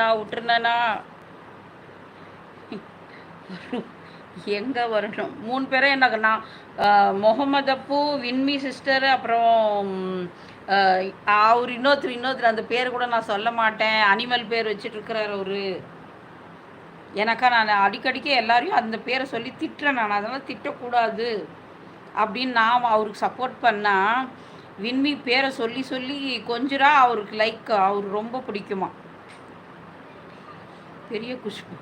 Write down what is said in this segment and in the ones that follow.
நான் விட்டுருந்தேனா? எங்கே வரணும்? மூணு பேரும் எனக்கு நான் முகமது அப்பு வின்மி சிஸ்டர் அப்புறம் அவர் இன்னொருத்தர் இன்னொருத்தர் அந்த பேர் கூட நான் சொல்ல மாட்டேன். அனிமல் பேர் வச்சுட்டு இருக்கிறார் ஒரு எனக்கா நான் அடிக்கடிக்க எல்லாரையும் அந்த பேரை சொல்லி திட்டுறேன் நான். அதெல்லாம் திட்டக்கூடாது. அப்படின்னு நான் அவருக்கு சப்போர்ட் பண்ணால் வின்மி பேரை சொல்லி சொல்லி கொஞ்சரா அவருக்கு லைக் அவர் ரொம்ப பிடிக்குமா? பெரிய குஷ்பு.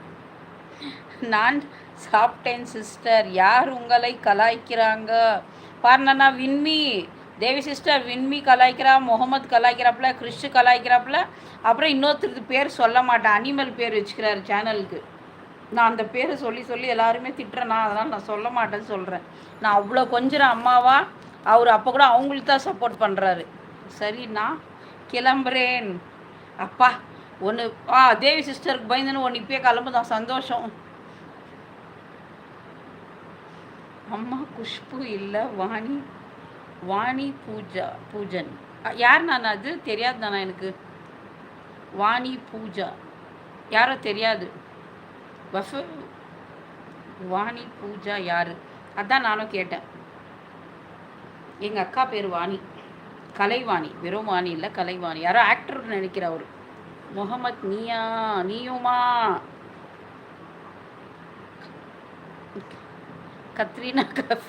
நான் சாப்பிட்டேன் சிஸ்டர் யார் உங்களை கலாய்க்கிறாங்க? பாருனா வின்மி தேவி சிஸ்டர் வின்மி கலாய்க்கிறா முகமது கலாய்க்கிறாப்புல கிறிஸ்து கலாய்க்கிறாப்புல. அப்புறம் இன்னொருத்தருக்கு பேர் சொல்ல மாட்டேன். அனிமல் பேர் வச்சுக்கிறாரு சேனலுக்கு நான் அந்த பேரை சொல்லி சொல்லி எல்லாருமே திட்டுறேன்னா அதனால் நான் சொல்ல மாட்டேன்னு சொல்கிறேன் நான் அவ்வளோ கொஞ்சம் அம்மாவா? அவர் அப்போ கூட அவங்களுக்கு தான் சப்போர்ட் பண்ணுறாரு சரி நான் கிளம்புறேன். அப்பா ஒன்று ஆ தேவி சிஸ்டருக்கு பயந்துன்னு ஒன்று இப்பயே கிளம்புதான் சந்தோஷம். அம்மா குஷ்பு இல்லை வாணி வாணி பூஜா பூஜன். யார் நான் அது? தெரியாது தானா எனக்கு. வாணி பூஜா. யாரோ தெரியாது. வஃப வாணி பூஜா யார்? அதான் நானும் கேட்டேன். எங்கள் அக்கா பேர் வாணி. கலைவாணி வெறும் வாணி இல்லை கலைவாணி. யாரோ ஆக்டர்னு நினைக்கிற அவர். முகமத் நீயா நீயுமா? கத்ரீனா கஃப்.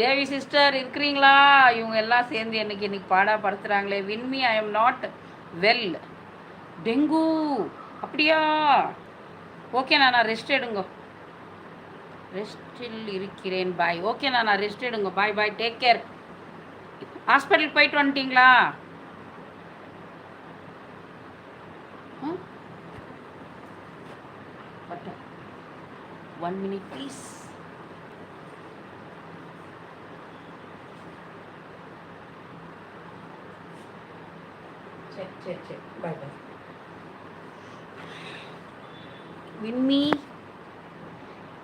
தேவி சிஸ்டர் இருக்கிறீங்களா? இவங்க எல்லாம் சேர்ந்து எனக்கு இன்னைக்கு பாடா படுத்துகிறாங்களே வின்மி I am not well dengue அப்படியா? ஓகே நான் ரெஸ்ட் எடுங்க. ரெஸ்டில் இருக்கிறேன். பாய் ஓகே நான் ரெஸ்ட் எடுங்க. Bye bye take care hospital போயிட்டு வந்துட்டீங்களா? ஒன் மினிட் ப்ளீஸ் சரி சரி சரி பாய் பாய் விண்மி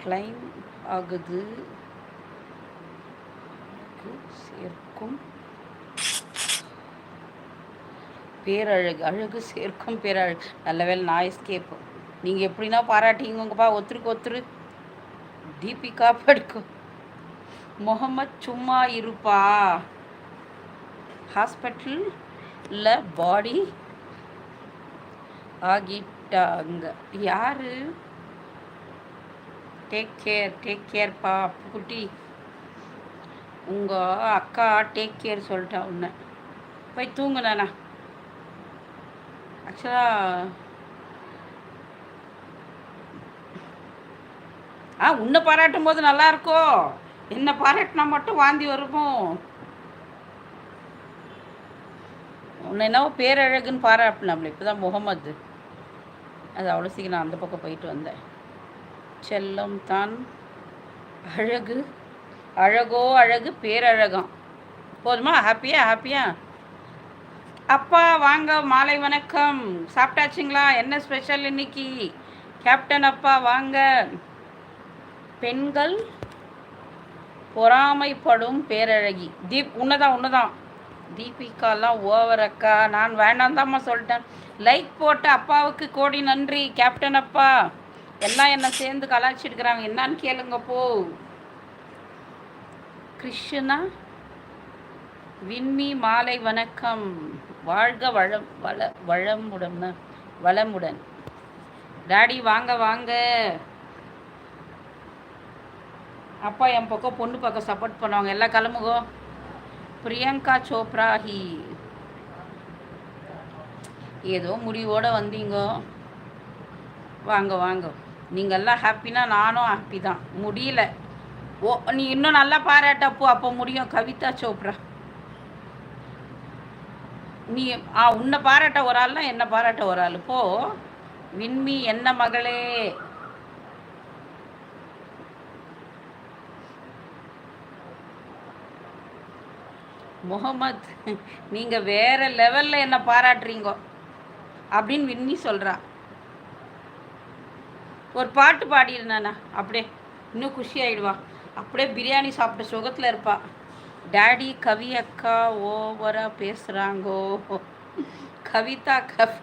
கிளைம் ஆகுது. சேர்க்கும். பேரழகு அழகு சேர்க்கும் பேரழகு. நல்ல வேலை நான் எஸ்கேப் நீங்கள் எப்படின்னா பாராட்டிங்கப்பா ஒத்துருக்கு ஒத்துரு. தீபிகா படுக்கும். முகமத் சும்மா இருப்பா. ஹாஸ்பிட்டலில் பாடி ஆகிட்டாங்க. யாரு? டேக் கேர் டேக் கேர்ப்பா குட்டி உங்கள் அக்கா டேக் கேர் சொல்லிட்டா உன்னை. போய் தூங்குனாண்ணா ஆக்சுவலாக ஆ உன்னை பாராட்டும் போது நல்லா இருக்கோ என்னை பாராட்டினா மட்டும் வாந்தி வருமோ? உன்னை என்னவோ பேரழகுன்னு பாராட்டினாப்ல இப்போ தான் முகமது. அது அவ்வளோ சீக்கிரம் நான் அந்த பக்கம் போயிட்டு வந்தேன். செல்லம் தான் அழகு அழகோ அழகு பேரழகம். போதுமா? ஹாப்பியா? ஹாப்பியா? அப்பா வாங்க மாலை வணக்கம். சாப்பிட்டாச்சுங்களா? என்ன ஸ்பெஷல் இன்னைக்கு? கேப்டன் அப்பா வாங்க. பெண்கள் பொறாமைப்படும் பேரழகி. தீப் உன்னதான் உன்னதான். தீபிகாலாம் ஓவர் அக்கா நான் வேண்டாந்தாம்மா சொல்லிட்டேன். லைக் போட்ட அப்பாவுக்கு கோடி நன்றி கேப்டன் அப்பா. எல்லாம் என்னை சேர்ந்து கலாச்சிருக்கிறாங்க என்னான்னு கேளுங்க போ. கிருஷ்ணா விண்மி மாலை வணக்கம். வாழ்க வளம் வள வளமுடன் வளமுடன். டாடி வாங்க வாங்க. அப்பா என் பக்கம் பொண்ணு பக்கம் சப்போர்ட் பண்ணுவாங்க. எல்லா கிளம்புகோ பிரியங்கா சோப்ரா ஹி. ஏதோ முடிவோடு வந்தீங்க. வாங்க வாங்க. நீங்கள்லாம் ஹாப்பினா நானும் ஹாப்பி தான். முடியல. ஓ நீ இன்னும் நல்லா பாராட்டப்போ அப்போ முடியும். கவிதா சோப்ரா. நீ ஆ உன்னை பாராட்ட ஒரு ஆள்னா என்னை பாராட்ட ஒரு ஆள். போ. விண்மி என்ன மகளே? முகமத் நீங்கள் வேற லெவலில் என்னை பாராட்டுறீங்க? அப்படின்னு விண்ணி சொல்கிறா ஒரு பாட்டு பாடிடுனாண்ணா அப்படியே இன்னும் குஷி ஆகிடுவா அப்படியே பிரியாணி சாப்பிட்ட சுகத்தில் இருப்பா. டேடி கவி அக்கா ஓவராக பேசுகிறாங்கோ கவிதா கவி